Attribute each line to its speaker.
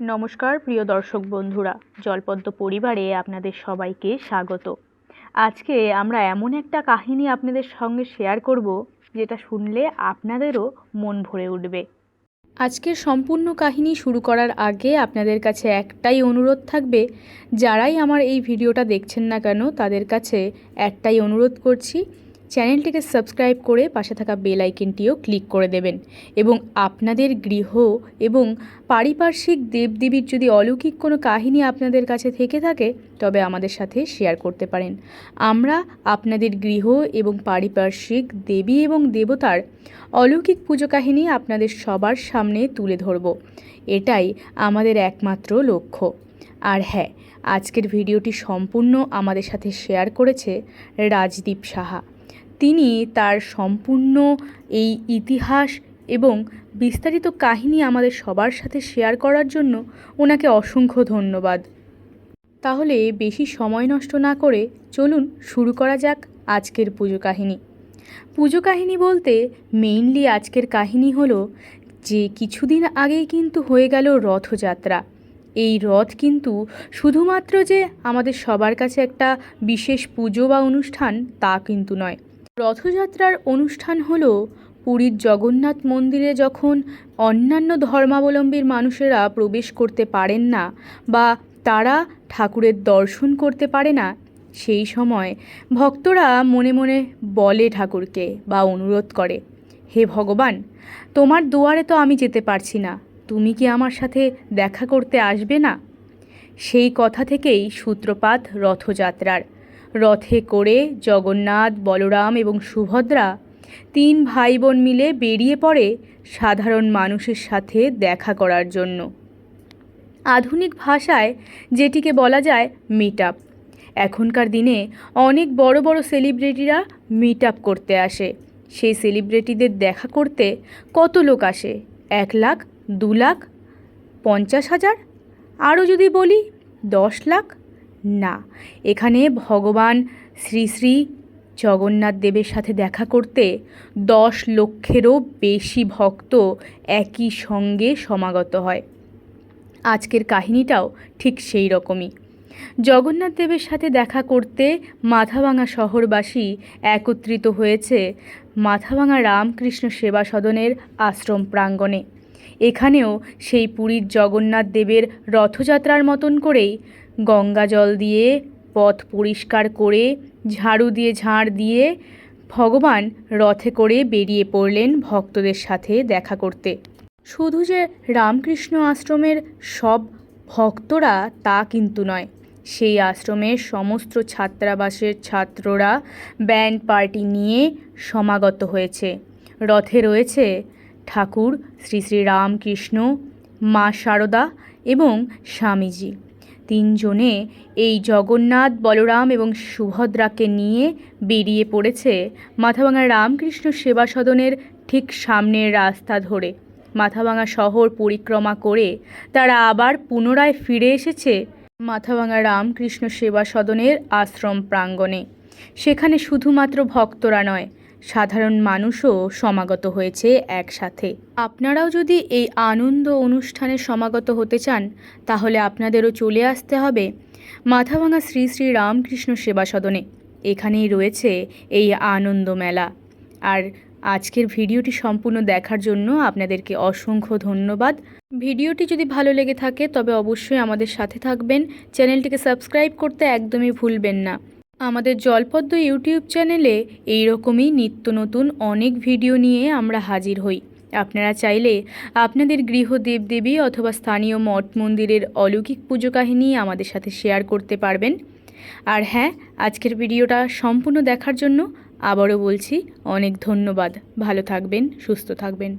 Speaker 1: নমস্কার, প্রিয় দর্শক বন্ধুরা। জলপদ্ম পরিবারে আপনাদের সবাইকে স্বাগত। আজকে আমরা এমন একটা কাহিনী আপনাদের সঙ্গে শেয়ার করব, যেটা শুনলে আপনাদেরও মন ভরে উঠবে। আজকের সম্পূর্ণ কাহিনী শুরু করার আগে আপনাদের কাছে একটাই অনুরোধ থাকবে, যারাই আমার এই ভিডিওটা দেখছেন না কেন, তাদের কাছে একটাই অনুরোধ করছি চ্যানেলটিকে সাবস্ক্রাইব করে পাশে থাকা বেল আইকনটিও ক্লিক করে দেবেন এবং আপনাদের গৃহ এবং পারিপার্শ্বিক দেবদেবীর যদি অলৌকিক কোনো কাহিনী আপনাদের কাছে থেকে থাকে, তবে আমাদের সাথে শেয়ার করতে পারেন। আমরা আপনাদের গৃহ এবং পারিপার্শ্বিক দেবী এবং দেবতার অলৌকিক পুজো কাহিনী আপনাদের সবার সামনে তুলে ধরব। এটাই আমাদের একমাত্র লক্ষ্য। আর হ্যাঁ আজকের ভিডিওটি সম্পূর্ণ আমাদের সাথে শেয়ার করেছে রাজদীপ সাহা। তিনি তার সম্পূর্ণ এই ইতিহাস এবং বিস্তারিত কাহিনী আমাদের সবার সাথে শেয়ার করার জন্য ওনাকে অসংখ্য ধন্যবাদ। তাহলে বেশি সময় নষ্ট না করে চলুন শুরু করা যাক আজকের পুজো কাহিনী। পুজো কাহিনী বলতে মেইনলি আজকের কাহিনী হলো যে কিছুদিন আগেই কিন্তু হয়ে গেল রথযাত্রা। এই রথ কিন্তু শুধুমাত্র যে আমাদের সবার কাছে একটা বিশেষ পুজো বা অনুষ্ঠান তা কিন্তু নয়। রথযাত্রার অনুষ্ঠান হল পুরীর জগন্নাথ মন্দিরে যখন অন্যান্য ধর্মাবলম্বীর মানুষেরা প্রবেশ করতে পারেন না বা তারা ঠাকুরের দর্শন করতে পারে না, সেই সময় ভক্তরা মনে মনে বলে ঠাকুরকে বা অনুরোধ করে, হে ভগবান, তোমার দুয়ারে তো আমি যেতে পারছি না, তুমি কি আমার সাথে দেখা করতে আসবে না? সেই কথা থেকেই সূত্রপাত রথযাত্রার। রথে করে জগন্নাথ, বলরাম এবং সুভদ্রা তিন ভাই বোন মিলে বেরিয়ে পড়ে সাধারণ মানুষের সাথে দেখা করার জন্য। আধুনিক ভাষায় যেটিকে বলা যায় মিট আপ এখনকার দিনে অনেক বড় বড় সেলিব্রিটিরা মিট আপ করতে আসে। সেই সেলিব্রিটিদের দেখা করতে কত লোক আসে? এক লাখ, দু লাখ, পঞ্চাশ হাজার? আরও যদি বলি, দশ লাখ? না। এখানে ভগবান শ্রী শ্রী জগন্নাথ দেবের সাথে দেখা করতে দশ লক্ষেরও বেশি ভক্ত একই সঙ্গে সমাগত হয়। আজকের কাহিনীটাও ঠিক সেই রকমই। জগন্নাথ দেবের সাথে দেখা করতে মাথাভাঙা শহরবাসী একত্রিত হয়েছে মাথাভাঙা রামকৃষ্ণ সেবা সদনের আশ্রম প্রাঙ্গণে। এখানেও সেই পুরীর জগন্নাথ দেবের রথযাত্রার মতন করেই গঙ্গা জল দিয়ে পথ পরিষ্কার করে, ঝাড়ু দিয়ে ঝাড় দিয়ে ভগবান রথে করে বেরিয়ে পড়লেন ভক্তদের সাথে দেখা করতে। শুধু যে রামকৃষ্ণ আশ্রমের সব ভক্তরা তা কিন্তু নয়, সেই আশ্রমের সমস্ত ছাত্রাবাসের ছাত্ররা ব্যান্ড পার্টি নিয়ে সমাগত হয়েছে। রথে রয়েছে ঠাকুর, শ্রী শ্রী রামকৃষ্ণ, মা শারদা এবং স্বামীজি। তিনজনে এই জগন্নাথ, বলরাম এবং সুভদ্রাকে নিয়ে বেরিয়ে পড়েছে মাথাভাঙা রামকৃষ্ণ সেবা সদনের ঠিক সামনের রাস্তা ধরে। মাথাভাঙা শহর পরিক্রমা করে তারা আবার পুনরায় ফিরে এসেছে মাথাভাঙা রামকৃষ্ণ সেবা সদনের আশ্রম প্রাঙ্গণে। সেখানে শুধুমাত্র ভক্তরা নয় সাধারণ মানুষও সমাগত হয়েছে একসাথে। আপনারাও যদি এই আনন্দ অনুষ্ঠানে সমাগত হতে চান, তাহলে আপনাদেরও চলে আসতে হবে মাথাভাঙা শ্রী শ্রী রামকৃষ্ণ সেবা সদনে। এখানেই রয়েছে এই আনন্দ মেলা। আর আজকের ভিডিওটি সম্পূর্ণ দেখার জন্য আপনাদেরকে অসংখ্য ধন্যবাদ। ভিডিওটি যদি ভালো লেগে থাকে, তবে অবশ্যই আমাদের সাথে থাকবেন। চ্যানেলটিকে সাবস্ক্রাইব করতে একদমই ভুলবেন না। আমাদের জলপদ্ম ইউটিউব চ্যানেলে এই রকমই নিত্য নতুন অনেক ভিডিও নিয়ে আমরা হাজির হই। আপনারা চাইলে আপনাদের গৃহ দেবদেবী অথবা স্থানীয় মঠ মন্দিরের অলৌকিক পুজো কাহিনী আমাদের সাথে শেয়ার করতে পারবেন। আর হ্যাঁ আজকের ভিডিওটা সম্পূর্ণ দেখার জন্য আবারও বলছি, অনেক ধন্যবাদ। ভালো থাকবেন, সুস্থ থাকবেন।